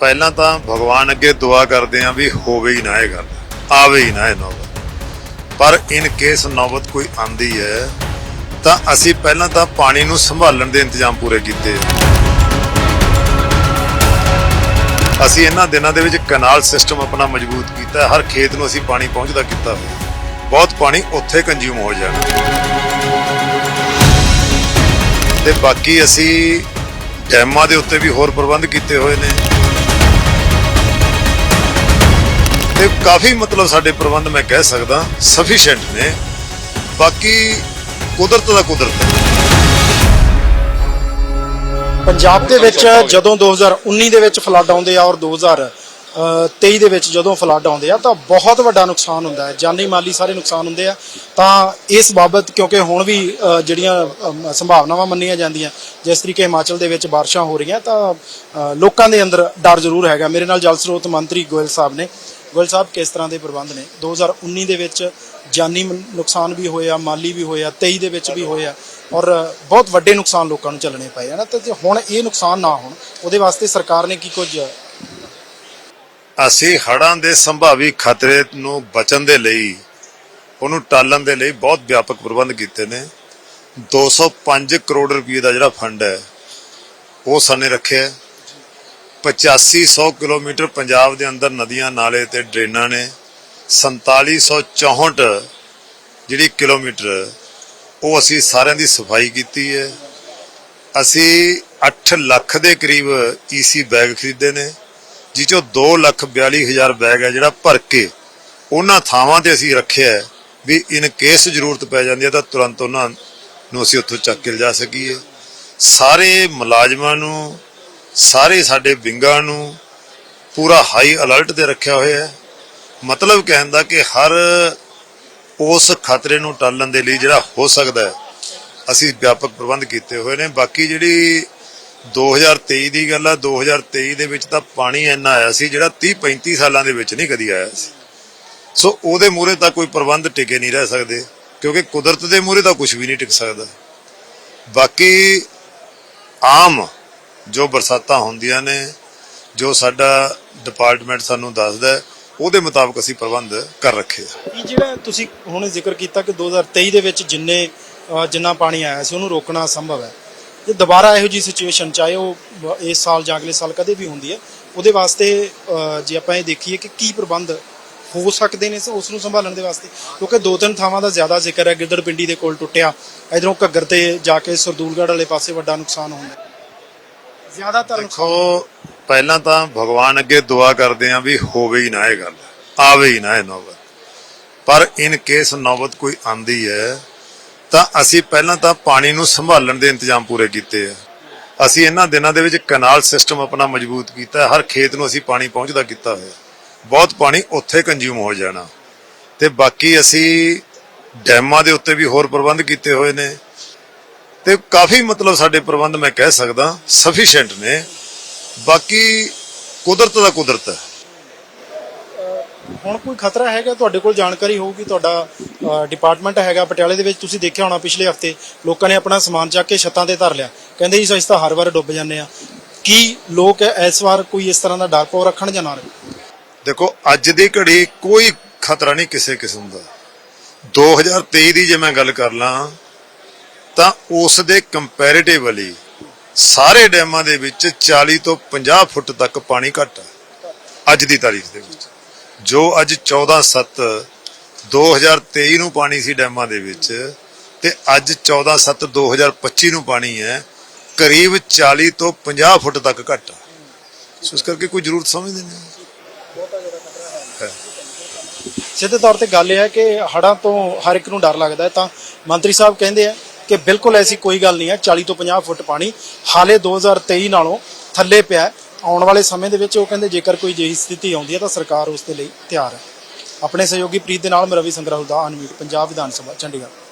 ਪਹਿਲਾਂ ਤਾਂ ਭਗਵਾਨ ਅੱਗੇ ਦੁਆ ਕਰਦੇ ਆਂ ਵੀ ਹੋਵੇ ਹੀ ਨਾ ਇਹ ਗੱਲ, ਆਵੇ ਹੀ ਨਾ ਇਹ ਨੌਬਤ। ਪਰ ਇਨ ਕੇਸ ਨੌਬਤ ਕੋਈ ਆਂਦੀ ਹੈ, ਤਾਂ ਅਸੀਂ ਪਹਿਲਾਂ ਤਾਂ ਪਾਣੀ ਨੂੰ ਸੰਭਾਲਣ ਦੇ ਇੰਤਜ਼ਾਮ ਪੂਰੇ ਕੀਤੇ। ਅਸੀਂ ਇਹਨਾਂ ਦਿਨਾਂ ਦੇ ਵਿੱਚ ਕਨਾਲ ਸਿਸਟਮ ਆਪਣਾ ਮਜ਼ਬੂਤ ਕੀਤਾ, ਹਰ ਖੇਤ ਨੂੰ ਅਸੀਂ ਪਾਣੀ ਪਹੁੰਚਦਾ ਕੀਤਾ ਬਹੁਤ ਪਾਣੀ ਉੱਥੇ ਕੰਜ਼ਿਊਮ ਹੋ ਜਾਣਾ। ਤੇ ਬਾਕੀ ਅਸੀਂ ਡੈਮਾਂ ਦੇ ਉੱਤੇ ਵੀ ਹੋਰ ਪ੍ਰਬੰਧ ਕੀਤੇ ਹੋਏ ਨੇ। ਤੇ ਕਾਫੀ ਮਤਲਬ ਸਾਡੇ ਪ੍ਰਬੰਧ ਮੈਂ ਕਹਿ ਸਕਦਾ ਸਫੀਸ਼ੀਐਂਟ ਨੇ। ਬਾਕੀ ਕੁਦਰਤ ਦਾ ਕੁਦਰਤ ਹੈ। ਪੰਜਾਬ ਦੇ ਵਿੱਚ ਜਦੋਂ 2019 ਦੇ ਵਿੱਚ ਫਲੱਡ ਆਉਂਦੇ ਆ ਔਰ 2023 ਦੇ ਵਿੱਚ ਜਦੋਂ ਫਲੱਡ ਆਉਂਦੇ ਆ ਤਾਂ ਬਹੁਤ ਵੱਡਾ ਨੁਕਸਾਨ ਹੁੰਦਾ ਹੈ। ਜਾਨੀ ਮਾਲੀ ਸਾਰੇ ਨੁਕਸਾਨ ਹੁੰਦੇ ਆ। ਤਾਂ ਇਸ ਬਾਬਤ ਕਿਉਂਕਿ ਹੁਣ ਵੀ ਜਿਹੜੀਆਂ ਸੰਭਾਵਨਾਵਾਂ ਮੰਨੀਆਂ ਜਾਂਦੀਆਂ, ਜਿਸ ਤਰੀਕੇ ਹਿਮਾਚਲ ਦੇ ਵਿੱਚ ਬਾਰਿਸ਼ਾਂ ਹੋ ਰਹੀਆਂ ਤਾਂ ਲੋਕਾਂ ਦੇ ਅੰਦਰ ਡਰ ਜ਼ਰੂਰ ਹੈਗਾ। ਮੇਰੇ ਨਾਲ ਜਲ ਸਰੋਤ ਮੰਤਰੀ ਗੋਇਲ ਸਾਹਿਬ ਨੇ। ਗੋਇਲ ਸਾਹਿਬ, ਕਿਸ ਤਰ੍ਹਾਂ ਦੇ ਪ੍ਰਬੰਧ ਨੇ? 2019 ਦੇ ਵਿੱਚ ਜਾਨੀ ਨੁਕਸਾਨ ਵੀ ਹੋਇਆ, ਮਾਲੀ ਵੀ ਹੋਇਆ 23 ਦੇ ਵਿੱਚ ਵੀ ਹੋਇਆ ਔਰ ਬਹੁਤ ਵੱਡੇ ਨੁਕਸਾਨ ਲੋਕਾਂ ਨੂੰ ਝੱਲਣੇ ਪਏ, ਹਨ? ਤੇ ਹੁਣ ਇਹ ਨੁਕਸਾਨ ਨਾ ਹੋਣ, ਉਹਦੇ ਵਾਸਤੇ ਸਰਕਾਰ ਨੇ ਕੀ ਕੁਝ ਅਸੀਂ ਹੜ੍ਹਾਂ ਦੇ ਸੰਭਾਵੀ ਖਤਰੇ ਨੂੰ ਬਚਣ ਦੇ ਲਈ, ਉਹਨੂੰ ਟਾਲਣ ਦੇ ਲਈ ਬਹੁਤ ਵਿਆਪਕ ਪ੍ਰਬੰਧ ਕੀਤੇ ਨੇ। 205 ਕਰੋੜ ਰੁਪਏ ਦਾ ਜਿਹੜਾ ਫੰਡ ਹੈ, ਉਹ ਸਾਨੇ ਰੱਖਿਆ 8500 ਕਿਲੋਮੀਟਰ ਪੰਜਾਬ ਦੇ ਅੰਦਰ ਨਦੀਆਂ ਨਾਲੇ ਤੇ ਡਰੇਨਾਂ ਨੇ 4764 ਜਿਹੜੀ ਕਿਲੋਮੀਟਰ, ਉਹ ਅਸੀਂ ਸਾਰਿਆਂ ਦੀ ਸਫ਼ਾਈ ਕੀਤੀ ਹੈ। ਅਸੀਂ 8 ਲੱਖ ਦੇ ਕਰੀਬ ਈਸੀ ਬੈਗ ਖਰੀਦੇ ਨੇ, ਜਿਹ ਚੋਂ 2 ਲੱਖ 42 ਹਜ਼ਾਰ ਬੈਗ ਹੈ ਜਿਹੜਾ ਭਰ ਕੇ ਉਹਨਾਂ ਥਾਵਾਂ ਤੇ ਅਸੀਂ ਰੱਖਿਆ ਵੀ ਇਨ ਕੇਸ ਜ਼ਰੂਰਤ ਪੈ ਜਾਂਦੀ ਹੈ ਤਾਂ ਤੁਰੰਤ ਉਹਨਾਂ ਨੂੰ ਅਸੀਂ ਉੱਥੋਂ ਚੱਕ ਕੇ ਲਿਜਾ ਸਕੀਏ। ਸਾਰੇ ਮੁਲਾਜ਼ਮਾਂ ਨੂੰ ਸਾਰੇ ਸਾਡੇ ਵਿੰਗਾਂ ਨੂੰ ਪੂਰਾ ਹਾਈ ਅਲਰਟ ਤੇ ਰੱਖਿਆ ਹੋਇਆ ਹੈ। ਮਤਲਬ ਕਹਿਣ ਦਾ ਕਿ ਹਰ ਉਸ ਖਤਰੇ ਨੂੰ ਟਾਲਣ ਦੇ ਲਈ ਜਿਹੜਾ ਹੋ ਸਕਦਾ ਹੈ, ਅਸੀਂ ਵਿਆਪਕ ਪ੍ਰਬੰਧ ਕੀਤੇ ਹੋਏ ਨੇ। ਬਾਕੀ ਜਿਹੜੀ 2023 ਦੀ ਗੱਲ ਆ 2023 ਦੇ ਵਿੱਚ ਤਾਂ ਪਾਣੀ ਇੰਨਾ ਆਇਆ ਸੀ ਜਿਹੜਾ 30 35 ਸਾਲਾਂ ਦੇ ਵਿੱਚ ਨਹੀਂ ਕਦੀ ਆਇਆ ਸੀ। ਸੋ ਉਹਦੇ ਮੂਹਰੇ ਤਾਂ ਕੋਈ ਪ੍ਰਬੰਧ ਟਿਕੇ ਨਹੀਂ ਰਹਿ ਸਕਦੇ, ਕਿਉਂਕਿ ਕੁਦਰਤ ਦੇ ਮੂਹਰੇ ਤਾਂ ਕੁਝ ਵੀ ਨਹੀਂ ਟਿਕ ਸਕਦਾ। ਬਾਕੀ ਆਮ ਜੋ ਬਰਸਾਤਾਂ ਹੁੰਦੀਆਂ ਨੇ, ਜੋ ਸਾਡਾ ਡਿਪਾਰਟਮੈਂਟ ਸਾਨੂੰ ਦੱਸਦਾ ਉਹਦੇ ਮੁਤਾਬਕ ਅਸੀਂ ਪ੍ਰਬੰਧ ਕਰ ਰੱਖੇ ਆ। ਜਿਹੜਾ ਤੁਸੀਂ ਹੁਣ ਜ਼ਿਕਰ ਕੀਤਾ ਕਿ 2023 ਦੇ ਵਿੱਚ ਜਿੰਨੇ ਜਿੰਨਾ ਪਾਣੀ ਆਇਆ ਸੀ, ਉਹਨੂੰ ਰੋਕਣਾ ਸੰਭਵ ਹੈ। ਜੇ ਦੁਬਾਰਾ ਇਹੋ ਜੀ ਸਿਚੁਏਸ਼ਨ ਚਾਹੇ ਉਹ ਇਸ ਸਾਲ ਜਾਂ ਅਗਲੇ ਸਾਲ ਕਦੇ ਵੀ ਹੁੰਦੀ ਹੈ। ਉਹਦੇ ਵਾਸਤੇ ਜੇ ਆਪਾਂ ਇਹ ਦੇਖੀਏ ਕਿ ਕੀ ਪ੍ਰਬੰਧ ਹੋ ਸਕਦੇ ਨੇ, ਉਸ ਨੂੰ ਸੰਭਾਲਣ ਦੇ ਵਾਸਤੇ। ਕਿਉਂਕਿ ਦੋ ਤਿੰਨ ਥਾਵਾਂ ਦਾ ਜ਼ਿਆਦਾ ਜ਼ਿਕਰ ਹੈ ਗਿੱਦੜ ਪਿੰਡੀ ਦੇ ਕੋਲ ਟੁੱਟਿਆ, ਇਧਰੋਂ ਘੱਗਰ ਤੇ ਜਾ ਕੇ ਸਰਦੂਲਗੜ੍ਹ ਵਾਲੇ ਪਾਸੇ ਵੱਡਾ ਨੁਕਸਾਨ ਹੁੰਦਾ ਜ਼ਿਆਦਾਤਰ ਦੇਖੋ, ਪਹਿਲਾਂ ਤਾਂ ਭਗਵਾਨ ਅੱਗੇ ਦੁਆ ਕਰਦੇ ਆਂ ਵੀ ਹੋਵੇ ਹੀ ਨਾ ਇਹ ਗੱਲ, ਆਵੇ ਹੀ ਨਾ ਇਹ ਨੌਬਤ। ਪਰ ਇਨ ਕੇਸ ਨੌਬਤ ਕੋਈ ਆਂਦੀ ਹੈ, ਤਾਂ ਅਸੀਂ ਪਹਿਲਾਂ ਤਾਂ ਪਾਣੀ ਨੂੰ ਸੰਭਾਲਣ ਦੇ ਇੰਤਜ਼ਾਮ ਪੂਰੇ ਕੀਤੇ ਆ। ਅਸੀਂ ਇਹਨਾਂ ਦਿਨਾਂ ਦੇ ਵਿੱਚ ਕਨਾਲ ਸਿਸਟਮ ਆਪਣਾ ਮਜ਼ਬੂਤ ਕੀਤਾ, ਹਰ ਖੇਤ ਨੂੰ ਅਸੀਂ ਪਾਣੀ ਪਹੁੰਚਦਾ ਕੀਤਾ ਹੋਇਆ। ਬਹੁਤ ਪਾਣੀ ਉੱਥੇ ਕੰਜ਼ਿਊਮ ਹੋ ਜਾਣਾ। ਤੇ ਬਾਕੀ ਅਸੀਂ ਡੈਮਾਂ ਦੇ ਉੱਤੇ ਵੀ ਹੋਰ ਪ੍ਰਬੰਧ ਕੀਤੇ ਹੋਏ ਨੇ। ਤੇ ਕਾਫੀ ਮਤਲਬ ਸਾਡੇ ਪ੍ਰਬੰਧ ਮੈਂ ਕਹਿ ਸਕਦਾ ਸਫੀਸ਼ੀਐਂਟ ਨੇ। ਬਾਕੀ ਕੁਦਰਤ ਦਾ ਕੁਦਰਤ ਹੈ। ਹੁਣ ਕੋਈ ਖਤਰਾ ਹੈਗਾ? ਤੁਹਾਡੇ ਕੋਲ ਜਾਣਕਾਰੀ ਹੋਊਗੀ ਤੁਹਾਡਾ ਡਿਪਾਰਟਮੈਂਟ ਹੈਗਾ ਪਟਿਆਲੇ ਦੇ ਵਿੱਚ। ਤੁਸੀਂ ਦੇਖਿਆ ਹੋਣਾ ਪਿਛਲੇ ਹਫ਼ਤੇ ਲੋਕਾਂ ਨੇ ਆਪਣਾ ਸਮਾਨ ਚੱਕ ਕੇ ਛੱਤਾਂ ਤੇ ਧਰ ਲਿਆ। ਕਹਿੰਦੇ ਜੀ ਅਸੀਂ ਤਾਂ ਹਰ ਵਾਰ ਡੁੱਬ ਜਾਂਦੇ ਆ ਕੀ ਲੋਕ ਇਸ ਵਾਰ ਕੋਈ ਇਸ ਤਰ੍ਹਾਂ ਦਾ ਡਰ ਪਾਉ ਰੱਖਣ ਜਾਂ ਨਾ ਰੱਖਣ? ਦੇਖੋ ਅੱਜ ਦੀ ਘੜੀ ਕੋਈ ਖਤਰਾ ਨਹੀਂ ਕਿਸੇ ਕਿਸਮ ਦਾ। 2023 ਦੀ ਜੇ ਮੈਂ ਗੱਲ ਕਰ ਲਾਂ ਤਾਂ ਉਸ ਦੇ ਕੰਪੈਰੀਟਿਵਲੀ ਸਾਰੇ ਡੈਮਾਂ ਦੇ ਵਿੱਚ 40 ਤੋਂ 50 ਫੁੱਟ ਤੱਕ ਪਾਣੀ ਘਟ ਅੱਜ ਦੀ ਤਾਰੀਖ ਦੇ ਵਿੱਚ। ਜੋ ਅੱਜ 14 7 2023 ਨੂੰ ਪਾਣੀ ਸੀ ਡੈਮਾਂ ਦੇ ਵਿੱਚ ਤੇ ਅੱਜ 14 7 2025 ਨੂੰ ਪਾਣੀ ਹੈ, ਕਰੀਬ 40 ਤੋਂ 50 ਫੁੱਟ ਤੱਕ ਘਟ ਹੈ ਸੋ ਇਸ ਕਰਕੇ ਕੋਈ ਜ਼ਰੂਰਤ ਸਮਝਦੇ ਨਹੀਂ। ਸਿੱਧੇ ਤੌਰ ਤੇ ਗੱਲ ਇਹ ਹੈ ਕਿ ਹੜ੍ਹਾਂ ਤੋਂ ਹਰ ਇੱਕ ਨੂੰ ਡਰ ਲੱਗਦਾ ਤਾਂ ਮੰਤਰੀ ਸਾਹਿਬ ਕਹਿੰਦੇ ਆ ਕਿ ਬਿਲਕੁਲ ਐਸੀ ਕੋਈ ਗੱਲ ਨਹੀਂ ਹੈ। 40 ਤੋਂ 50 ਫੁੱਟ ਪਾਣੀ ਹਾਲੇ 2023 ਨਾਲੋਂ ਥੱਲੇ ਪਿਆ ਆਉਣ ਵਾਲੇ ਸਮੇਂ ਦੇ ਵਿੱਚ ਉਹ ਕਹਿੰਦੇ ਜੇਕਰ ਕੋਈ ਜਿਹੀ ਸਥਿਤੀ ਆਉਂਦੀ ਹੈ ਤਾਂ ਸਰਕਾਰ ਉਸ ਦੇ ਲਈ ਤਿਆਰ ਹੈ। ਆਪਣੇ ਸਹਿਯੋਗੀ ਪ੍ਰੀਤ ਦੇ ਨਾਲ ਮੈਂ ਰਵੀ ਸੰਗਰਾਹੁਲ ਦਾ ਅਨਮੀਟ ਪੰਜਾਬ ਵਿਧਾਨ ਸਭਾ, ਚੰਡੀਗੜ੍ਹ।